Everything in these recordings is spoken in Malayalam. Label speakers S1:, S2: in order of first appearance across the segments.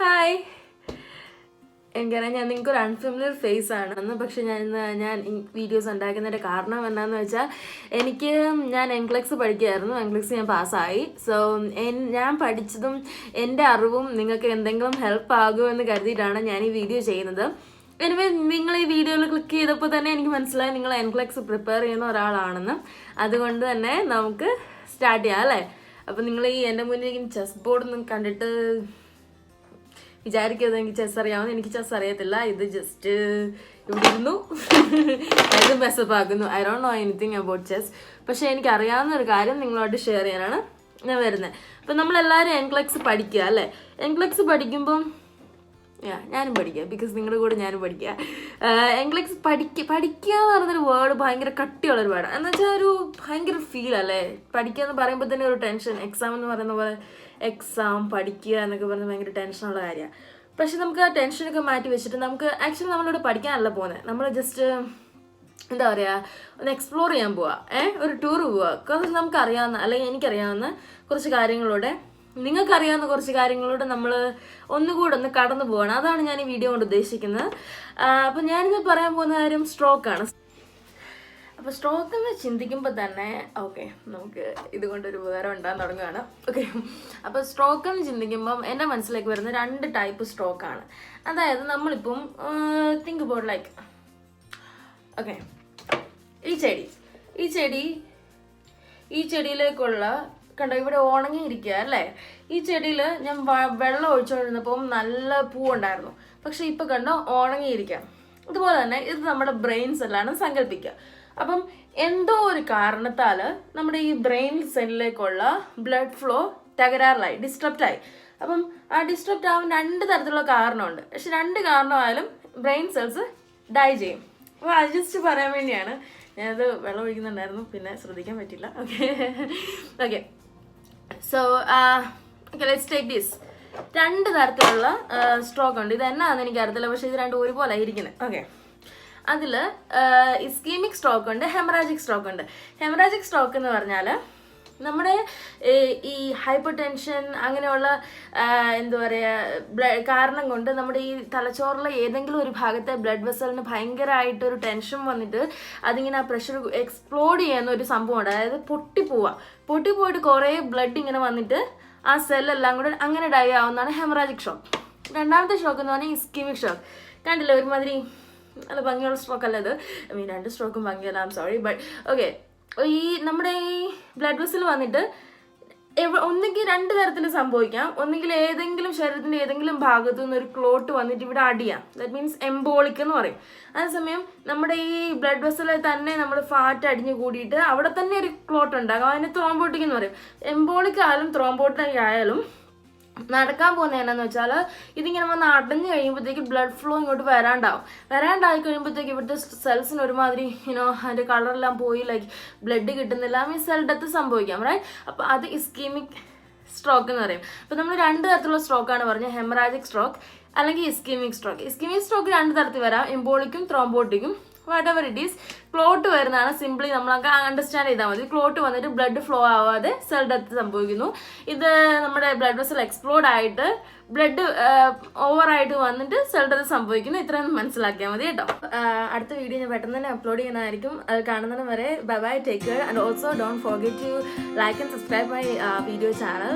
S1: ഹായ്. എനിക്കറിയാം ഞാൻ നിങ്ങൾക്ക് ഒരു അൺഫെമിലിയർ ഫേസ് ആണ് അന്ന് പക്ഷെ ഞാൻ ഞാൻ വീഡിയോസ് ഉണ്ടാക്കുന്നതിന്റെ കാരണം എന്നാന്ന് വെച്ചാൽ എനിക്ക് ഞാൻ എംക്ലെക്സ് പഠിക്കുകയായിരുന്നു. എംക്ലെക്സ് ഞാൻ പാസ്സായി സോ ഞാൻ പഠിച്ചതും എന്റെ അറിവും നിങ്ങൾക്ക് എന്തെങ്കിലും ഹെൽപ്പ് ആകുമെന്ന് കരുതിയിട്ടാണ് ഞാൻ ഈ വീഡിയോ ചെയ്യുന്നത്. എനിവേ നിങ്ങൾ ഈ വീഡിയോയിൽ ക്ലിക്ക് ചെയ്തപ്പോൾ തന്നെ എനിക്ക് മനസ്സിലായി നിങ്ങൾ എൻക്ലക്സ് പ്രിപ്പയർ ചെയ്യുന്ന ഒരാളാണെന്ന്. അതുകൊണ്ട് തന്നെ നമുക്ക് സ്റ്റാർട്ട് ചെയ്യാം അല്ലേ? അപ്പം നിങ്ങൾ ഈ എന്റെ മുന്നിൽ ചെസ് ബോർഡൊന്നും കണ്ടിട്ട് വിചാരിക്കരുത് എനിക്ക് ചെസ് അറിയാവുന്ന എനിക്ക് ചെസ് അറിയത്തില്ല. ഇത് ജസ്റ്റ് ഇവിടെ ഇരുന്നു. ഇത് മെസ്സപ്പ് ആക്കുന്നു. I don't know anything about chess പക്ഷേ എനിക്ക് അറിയാവുന്ന ഒരു കാര്യം നിങ്ങളോട് ഷെയർ ചെയ്യാനാണ് ഞാൻ വരുന്നത് അപ്പം നമ്മളെല്ലാവരും എൻക്ലക്സ് പഠിക്കുക അല്ലേ? എൻക്ലക്സ് പഠിക്കുമ്പം ഞാനും പഠിക്കുക ബിക്കോസ് നിങ്ങളുടെ കൂടെ ഞാനും പഠിക്കുക എൻക്ലക്സ് പഠിക്കുക പഠിക്കുക എന്ന് പറഞ്ഞൊരു വേർഡ് ഭയങ്കര കട്ടിയുള്ളൊരു വേർഡ് എന്ന് വെച്ചാൽ ഒരു ഭയങ്കര ഫീൽ അല്ലേ? പഠിക്കുക എന്ന് പറയുമ്പോൾ തന്നെ ഒരു ടെൻഷൻ എക്സാം എന്ന് പറയുന്ന പോലെ എക്സാം പഠിക്കുക എന്നൊക്കെ പറഞ്ഞ് ഭയങ്കര ടെൻഷനുള്ള കാര്യമാണ് പക്ഷെ നമുക്ക് ആ ടെൻഷനൊക്കെ മാറ്റി വെച്ചിട്ട് നമുക്ക് ആക്ച്വലി നമ്മളിവിടെ പഠിക്കാനല്ല പോകുന്നത് നമ്മൾ ജസ്റ്റ് എന്താ പറയുക ഒന്ന് എക്സ്പ്ലോർ ചെയ്യാൻ പോവാ. ഏഹ് ഒരു ടൂർ പോവാ. കുറച്ച് നമുക്ക് അറിയാവുന്ന അല്ലെങ്കിൽ എനിക്കറിയാവുന്ന കുറച്ച് കാര്യങ്ങളോടെ നിങ്ങൾക്കറിയാവുന്ന കുറച്ച് കാര്യങ്ങളോടെ നമ്മൾ ഒന്നുകൂടെ ഒന്ന് കടന്നു പോകണം അതാണ് ഞാൻ ഈ വീഡിയോ കൊണ്ട് ഉദ്ദേശിക്കുന്നത്. അപ്പം ഞാനിന്ന് പറയാൻ പോകുന്ന കാര്യം സ്ട്രോക്കാണ് അപ്പോൾ സ്ട്രോക്ക് എന്ന് ചിന്തിക്കുമ്പോൾ തന്നെ ഓക്കെ നമുക്ക് ഇതുകൊണ്ടൊരു ഉപകാരം ഉണ്ടാകാൻ തുടങ്ങുകയാണ് ഓക്കെ അപ്പോൾ സ്ട്രോക്ക് എന്ന് ചിന്തിക്കുമ്പം എന്റെ മനസ്സിലേക്ക് വരുന്ന രണ്ട് ടൈപ്പ് സ്ട്രോക്കാണ് അതായത് നമ്മളിപ്പം തിങ്ക് അബൌട്ട് ലൈക്ക് ഓക്കെ ഈ ചെടി. ഈ ചെടി ഈ ചെടിയിലേക്കുള്ള കണ്ടോ ഇവിടെ ഉണങ്ങിയിരിക്കുക അല്ലേ? ഈ ചെടിയിൽ ഞാൻ വെള്ളം ഒഴിച്ചുകൊണ്ടിരുന്നപ്പം നല്ല പൂ ഉണ്ടായിരുന്നു പക്ഷെ ഇപ്പൊ കണ്ടോ ഉണങ്ങിയിരിക്കാം അതുപോലെ തന്നെ ഇത് നമ്മുടെ ബ്രെയിൻസ് എല്ലാം സങ്കല്പിക്കുക അപ്പം എന്തോ ഒരു കാരണത്താൽ നമ്മുടെ ഈ ബ്രെയിൻ സെല്ലിലേക്കുള്ള ബ്ലഡ് ഫ്ലോ തകരാറിലായി ഡിസ്റ്റർബ്ഡായി അപ്പം ആ ഡിസ്റ്റർബ്ഡ് ആവാൻ രണ്ട് തരത്തിലുള്ള കാരണമുണ്ട്. പക്ഷെ രണ്ട് കാരണമായാലും ബ്രെയിൻ സെൽസ് ഡൈ ചെയ്യും. അപ്പോൾ അത് ജസ്റ്റ് പറയാൻ വേണ്ടിയാണ്. ഞാനത് വെള്ളം ഒഴിക്കുന്നുണ്ടായിരുന്നു. പിന്നെ ശ്രദ്ധിക്കാൻ പറ്റില്ല okay okay so okay let's take this രണ്ട് തരത്തിലുള്ള സ്ട്രോക്ക് ഉണ്ട്. ഇത് എന്നാന്ന് എനിക്ക് അറിയത്തില്ല പക്ഷേ ഇത് രണ്ടും ഒരുപോലെ ഇരിക്കുന്നത് ഓക്കെ അതിൽ ഇസ്കീമിക് സ്ട്രോക്ക് ഉണ്ട് ഹെമറാജിക് സ്ട്രോക്ക് ഉണ്ട് ഹെമറാജിക് സ്ട്രോക്ക് എന്ന് പറഞ്ഞാൽ നമ്മുടെ ഈ ഹൈപ്പർ ടെൻഷൻ അങ്ങനെയുള്ള എന്താ പറയുക ബ്ല- കാരണം കൊണ്ട് നമ്മുടെ ഈ തലച്ചോറിലെ ഏതെങ്കിലും ഒരു ഭാഗത്തെ ബ്ലഡ് വെസലിന് ഭയങ്കരമായിട്ടൊരു ടെൻഷൻ വന്നിട്ട് അതിങ്ങനെ ആ പ്രഷർ എക്സ്പ്ലോഡ് ചെയ്യുന്ന ഒരു സംഭവമുണ്ട്. അതായത് പൊട്ടിപ്പോവുക പൊട്ടിപ്പോയിട്ട് കുറേ ബ്ലഡ് ഇങ്ങനെ വന്നിട്ട് ആ സെല്ലെല്ലാം കൂടെ അങ്ങനെ ഡൈ ആവുന്നതാണ് ഹെമറാജിക് ഷോക്ക്. രണ്ടാമത്തെ ഷോക്ക് എന്ന് പറഞ്ഞാൽ ഇസ്കീമിക് ഷോക്ക്. കണ്ടില്ല ഒരുമാതിരി നല്ല ഭംഗിയുള്ള സ്ട്രോക്ക് അല്ല ഇത്? ഐ മീൻ രണ്ട് സ്ട്രോക്കും ഭംഗിയല്ല ഐം സോറി ബട്ട് ഓക്കെ ഈ നമ്മുടെ ഈ ബ്ലഡ് വെസൽ വന്നിട്ട് ഒന്നെങ്കിൽ രണ്ട് തരത്തിൽ സംഭവിക്കാം. ഒന്നെങ്കിൽ ഏതെങ്കിലും ശരീരത്തിന്റെ ഏതെങ്കിലും ഭാഗത്തു നിന്ന് ഒരു ക്ലോട്ട് വന്നിട്ട് ഇവിടെ അടിയാം ദാറ്റ് മീൻസ് എംബോളിക് എന്ന് പറയും. അതേസമയം നമ്മുടെ ഈ ബ്ലഡ് വെസലിൽ തന്നെ നമ്മൾ ഫാറ്റ് അടിഞ്ഞു കൂടിയിട്ട് അവിടെ തന്നെ ഒരു ക്ലോട്ട് ഉണ്ടാകും. അതിനെ ത്രോംബോട്ടിക് എന്ന് പറയും. എംബോളിക് ആയാലും ത്രോംബോട്ടിക് ആയാലും നടക്കാൻ പോകുന്നത് എന്നാന്ന് വെച്ചാൽ ഇതിങ്ങനെ വന്ന് അടഞ്ഞു കഴിയുമ്പോഴത്തേക്ക് ബ്ലഡ് ഫ്ലോ ഇങ്ങോട്ട് വരാണ്ടാവും. വരാണ്ടായി കഴിയുമ്പോഴത്തേക്ക് ഇവിടുത്തെ സെൽസിന് ഒരുമാതിരി യുനോ അതിന്റെ കളറെല്ലാം പോയി ലൈക്ക് ബ്ലഡ് കിട്ടുന്നില്ല. മീൻസ് സെൽ ഡെത്ത് സംഭവിക്കാം റൈറ്റ് അപ്പോൾ അത് ഇസ്കീമിക് സ്ട്രോക്ക് എന്ന് പറയും. അപ്പോൾ നമ്മൾ രണ്ട് തരത്തിലുള്ള സ്ട്രോക്കാണ് പറഞ്ഞത് ഹെമറാജിക് സ്ട്രോക്ക് അല്ലെങ്കിൽ ഇസ്കീമിക് സ്ട്രോക്ക് ഇസ്കീമിക് സ്ട്രോക്ക് രണ്ട് തരത്തിൽ വരാം എംബോളിക്കും ത്രോംബോട്ടിക്കും whatever it is clot വരുന്നതാണ് സിംപ്ലി നമ്മളൊക്കെ അണ്ടർസ്റ്റാൻഡ് ചെയ്താൽ മതി. ക്ലോട്ട് വന്നിട്ട് ബ്ലഡ് ഫ്ലോ ആവാതെ സെൽ ഡെത്ത് സംഭവിക്കുന്നു. ഇത് നമ്മുടെ ബ്ലഡ് വെസൽ എക്സ്പ്ലോഡ് ആയിട്ട് ബ്ലഡ് ഓവറായിട്ട് വന്നിട്ട് സെൽ ഡെത്ത് സംഭവിക്കുന്നു. ഇത്രയും മനസ്സിലാക്കിയാൽ മതി കേട്ടോ. അടുത്ത വീഡിയോ ഞാൻ പെട്ടെന്ന് തന്നെ അപ്ലോഡ് ചെയ്യുന്നതായിരിക്കും. അത് കാണുന്നതിന് വരെ bye bye take care and also don't forget to like and subscribe my video channel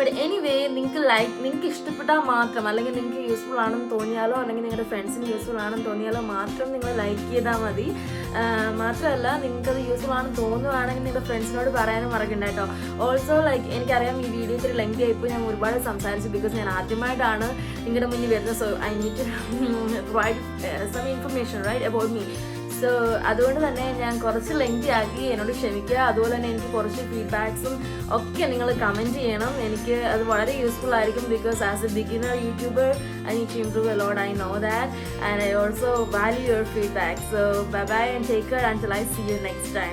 S1: but anyway നിങ്ങൾക്ക് ലൈക്ക് നിങ്ങൾക്ക് ഇഷ്ടപ്പെട്ടാൽ മാത്രം അല്ലെങ്കിൽ നിങ്ങൾക്ക് യൂസ്ഫുൾ ആണെന്ന് തോന്നിയാലോ അല്ലെങ്കിൽ നിങ്ങളുടെ ഫ്രണ്ട്സിന് യൂസ്ഫുൾ ആണെന്ന് തോന്നിയാലോ മാത്രം നിങ്ങൾ ലൈക്ക് ചെയ്താൽ മതി. മാത്രമല്ല നിങ്ങൾക്കത് യൂസ്ഫുൾ ആണെന്ന് തോന്നുവാണെങ്കിൽ നിങ്ങളുടെ ഫ്രണ്ട്സിനോട് പറയാനും മറക്കണ്ട കേട്ടോ. ഓൾസോ ലൈക്ക് എനിക്കറിയാം ഈ വീഡിയോ ഇത്തിരി ലെങ്തി ആയിപ്പോൾ ഞാൻ ഒരുപാട് സംസാരിച്ചു ബിക്കോസ് ഞാൻ ആദ്യമായിട്ടാണ് നിങ്ങളുടെ മുന്നിൽ വരുന്നത്. So I need provide some information right about me so അതുകൊണ്ട് തന്നെ ഞാൻ കുറച്ച് ലെങ്തി ആക്കി എന്നോട് ക്ഷമിക്കുക. അതുപോലെ തന്നെ എനിക്ക് കുറച്ച് ഫീഡ്ബാക്സും ഒക്കെ നിങ്ങൾ കമന്റ് ചെയ്യണം. എനിക്ക് അത് വളരെ യൂസ്ഫുൾ ആയിരിക്കും because as a beginner YouTuber I need to improve a lot lot I know that and I also value your feedback so bye bye and take care and I see you next time